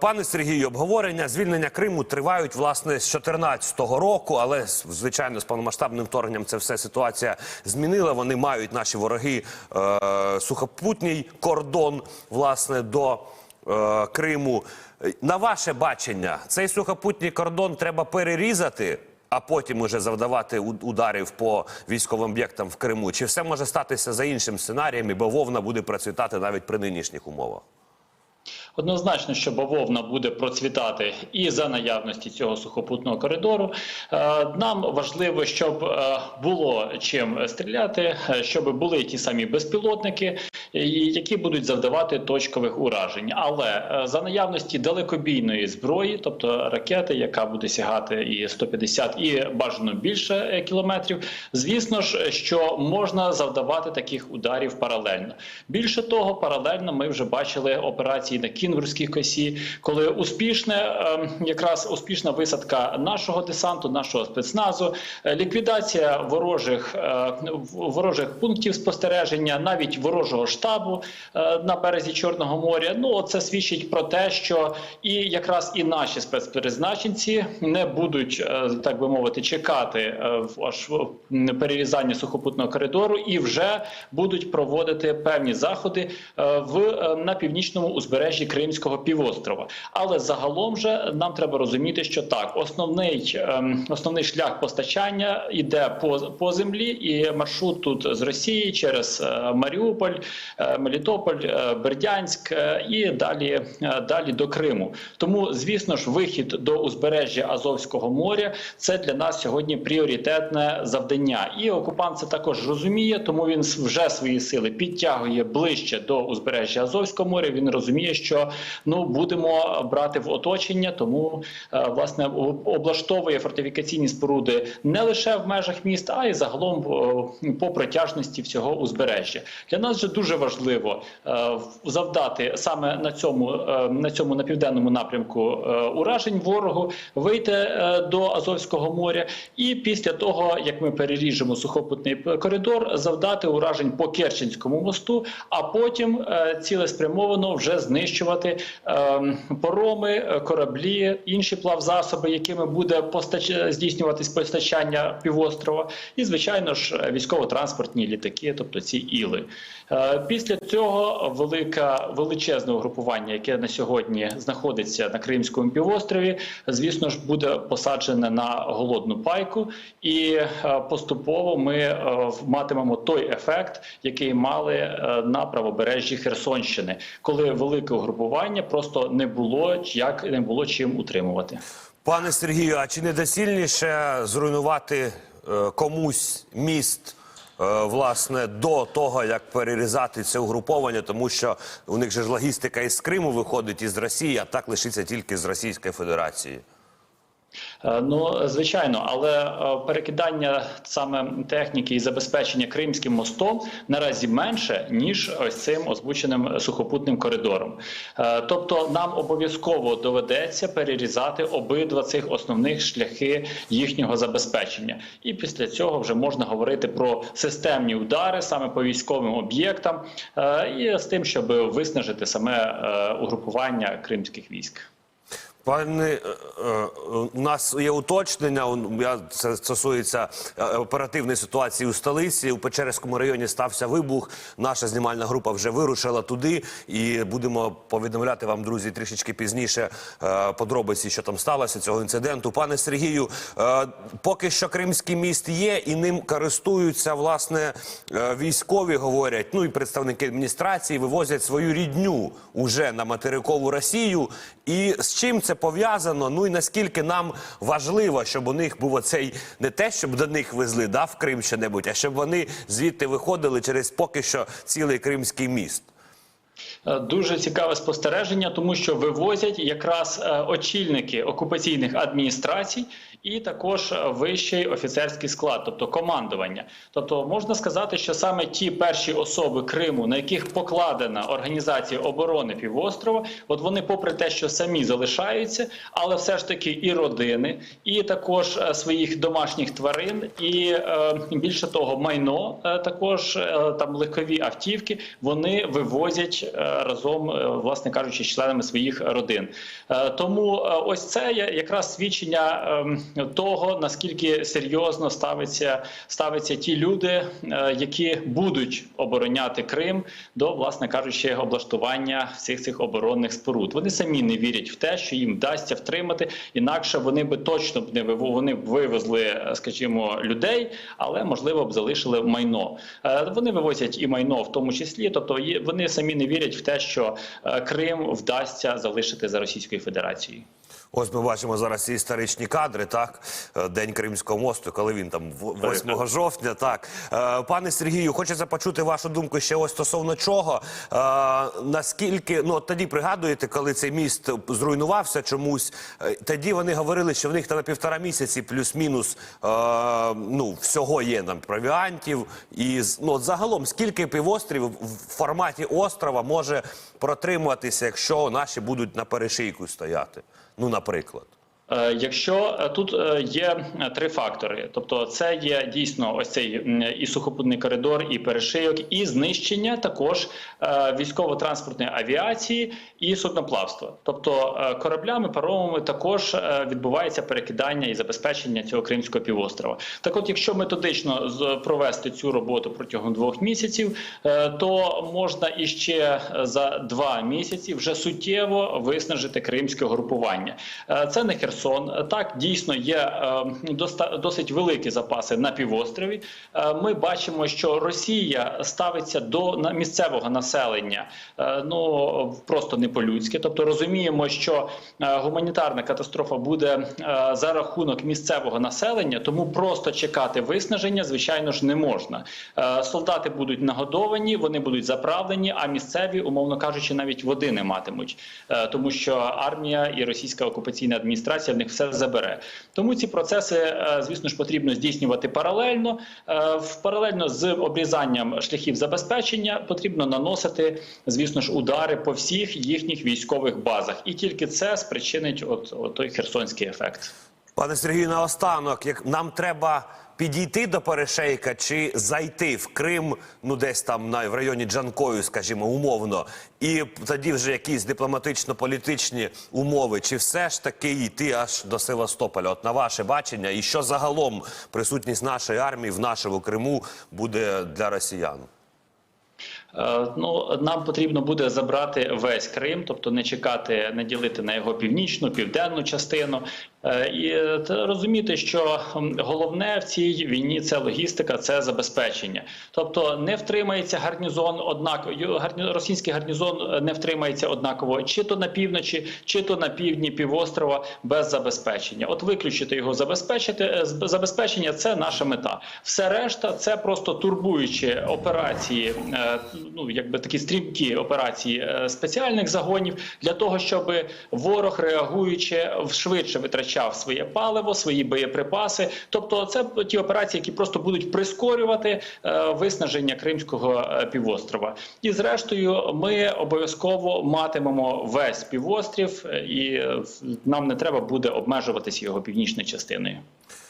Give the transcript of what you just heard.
Пане Сергію, обговорення звільнення Криму тривають власне з 2014 року, але звичайно з повномасштабним вторгненням це все ситуація змінила. Вони мають наші вороги е, сухопутній кордон власне до е, Криму. На ваше бачення, цей сухопутній кордон треба перерізати, а потім уже завдавати ударів по військовим об'єктам в Криму. Чи все може статися за іншим сценарієм, і бавовна буде процвітати навіть при нинішніх умовах? Однозначно, що бавовна буде процвітати і за наявності цього сухопутного коридору. Е, Нам важливо, щоб е, було чим стріляти, е, щоб були ті самі безпілотники, які будуть завдавати точкових уражень. Але за наявності далекобійної зброї, тобто ракети, яка буде сягати і 150, і бажано більше кілометрів, звісно ж, що можна завдавати таких ударів паралельно. Більше того, паралельно ми вже бачили операції на Кінгурській косі, коли успішне, е, якраз успішна висадка нашого десанту, нашого спецназу, е, ліквідація ворожих е, ворожих пунктів спостереження, навіть ворожого штабу е, на березі Чорного моря. Ну це свідчить про те, що і якраз і наші спецпризначенці не будуть, так би мовити, чекати аж перерізання сухопутного коридору і вже будуть проводити певні заходи в на північному узбережжі Кримського півострова. Але загалом же нам треба розуміти, що так, основний ем, основний шлях постачання йде по, по землі, і маршрут тут з Росії через е, Маріуполь, е, Мелітополь, е, Бердянськ і далі, далі до Криму. Тому, звісно ж, вихід до узбережжя Азовського моря це для нас сьогодні пріоритетне завдання. І окупант це також розуміє, тому він вже свої сили підтягує ближче до узбережжя Азовського моря. Він розуміє, що ну будемо брати в оточення, тому е, власне облаштовує фортифікаційні споруди не лише в межах міст, а й загалом е, по протяжності всього узбережжя. Для нас же дуже важливо е, завдати саме на цьому на цьому на південному напрямку уражень ворогу, вийти до Азовського моря, і після того як ми переріжемо сухопутний коридор, завдати уражень по Керченському мосту, а потім цілеспрямовано вже знищувати е, пороми, е, кораблі, інші плавзасоби, якими буде здійснюватись постачання півострова, і звичайно ж військово-транспортні літаки, тобто ці іли. Е, Після цього велика величезне угрупування, яке на сьогодні знаходиться на Кримському півострові, звісно ж, буде посаджене на голодну пайку, і е, поступово ми е, матимемо той ефект, який мали на правобережжі Херсонщини, коли велике угрупування просто не було як не було чим утримувати. Пане Сергію, а чи не доцільніше зруйнувати е, комусь міст? е, Власне, до того як перерізати це угруповання, тому що у них же ж логістика із Криму виходить із Росії, а так лишиться тільки з Російської Федерації. Е, Ну, звичайно, але е, перекидання саме техніки і забезпечення Кримським мостом наразі менше ніж ось цим озвученим сухопутним коридором. Е, Тобто, нам обов'язково доведеться перерізати обидва цих основних шляхи їхнього забезпечення, і після цього вже можна говорити про системні удари саме по військовим об'єктам, і з тим, щоб виснажити саме угрупування кримських військ. Пане, е, у нас є уточнення. це стосується е, оперативної ситуації у столиці. У Печерському районі стався вибух. Наша знімальна група вже вирушила туди, і будемо повідомляти вам, друзі, трішечки пізніше е, подробиці, що там сталося цього інциденту. Пане Сергію, поки що Кримський міст є, і ним користуються власне військові. Говорять, ну і представники адміністрації вивозять свою рідню уже на материкову Росію. І з чим це пов'язано? Ну і наскільки нам важливо, щоб у них був оцей не те, щоб до них везли да, в Крим що-небудь, а щоб вони звідти виходили через поки що цілий кримський міст. Е, Дуже цікаве спостереження, тому що вивозять якраз е, очільники окупаційних адміністрацій і також е, вищий офіцерський склад, тобто командування. Тобто можна сказати, що саме ті перші особи Криму, на яких покладена організація оборони півострова, от вони, попри те, що самі залишаються, але все ж таки і родини, і також своїх домашніх тварин, і більше того, майно також там легкові автівки, вони вивозять разом, е, власне кажучи, з членами своїх родин. Е, Тому е, ось це якраз свідчення ем, того, наскільки серйозно ставиться, ставиться ті люди, е, які будуть обороняти Крим до, власне кажучи, облаштування всіх цих оборонних споруд. Вони самі не вірять в те, що їм вдасться втримати, інакше вони би точно б не вони б вивезли, е, скажімо, людей, але можливо б залишили майно. Е, Вони вивозять і майно в тому числі, тобто вони самі не вірять в те, що е, Крим вдасться залишити за Російською Федерацією. Ось ми бачимо зараз ці історичні кадри, так Е, День Кримського мосту, коли він там в- 8 жовтня. Так Е, пане Сергію, хочеться почути вашу думку ще ось стосовно чого. Е, Наскільки ну тоді пригадуєте, коли цей міст зруйнувався чомусь, тоді вони говорили, що в них там на півтора місяці плюс-мінус ну всього є там провіантів. І ну от загалом скільки півострів в форматі острова може протримуватися, якщо наші будуть на перешийку стояти? Ну, наприклад. Е, Якщо е, тут е, є три фактори, тобто це є дійсно ось цей і сухопутний коридор, і перешийок, і знищення також військово-транспортної авіації і судноплавства. Тобто кораблями, паромами також відбувається перекидання і забезпечення цього Кримського півострова. Так, от, якщо методично провести цю роботу протягом двох місяців, то можна іще за два місяці вже суттєво виснажити кримське групування. Це не Херсон. Так дійсно є е, досить великі запаси на півострові. Е, Ми бачимо, що Росія ставиться до місцевого населення е, ну просто не по-людськи. Тобто розуміємо, що гуманітарна катастрофа буде за рахунок місцевого населення, тому просто чекати виснаження, звичайно ж, не можна. Солдати будуть нагодовані, вони будуть заправлені, а місцеві, умовно кажучи, навіть води не матимуть, тому що армія і російська окупаційна адміністрація в них все забере. Тому ці процеси, е, звісно ж, потрібно здійснювати паралельно. Е, Паралельно з обрізанням шляхів забезпечення потрібно наносити, звісно ж, удари по всіх їхніх військових базах, і тільки це спричинить от, от той херсонський ефект. Пане Сергію, наостанок, як нам треба підійти до перешейка чи зайти в Крим, ну десь там на в районі Джанкою, скажімо, умовно, і тоді вже якісь дипломатично-політичні умови, чи все ж таки йти аж до Севастополя? От на ваше бачення, і що загалом присутність нашої армії в нашому Криму буде для росіян? Е, Ну нам потрібно буде забрати весь Крим, тобто не чекати, не ділити на його північну, південну частину. Е, І е, розуміти, що головне в цій війні це логістика, це забезпечення. Тобто не втримається гарнізон гарні- Російський гарнізон е, не втримається однаково, чи то на півночі, чи то на півдні півострова без забезпечення. От виключити його забезпечити забезпечення це наша мета. Все решта це просто турбуючі операції, ну якби такі стрімкі операції спеціальних загонів для того, щоб ворог реагуючи швидше витрачав своє паливо, свої боєприпаси. Тобто, це ті операції, які просто будуть прискорювати е, виснаження Кримського е, півострова. І зрештою, ми обов'язково матимемо весь півострів, е, і нам не треба буде обмежуватися його північною частиною.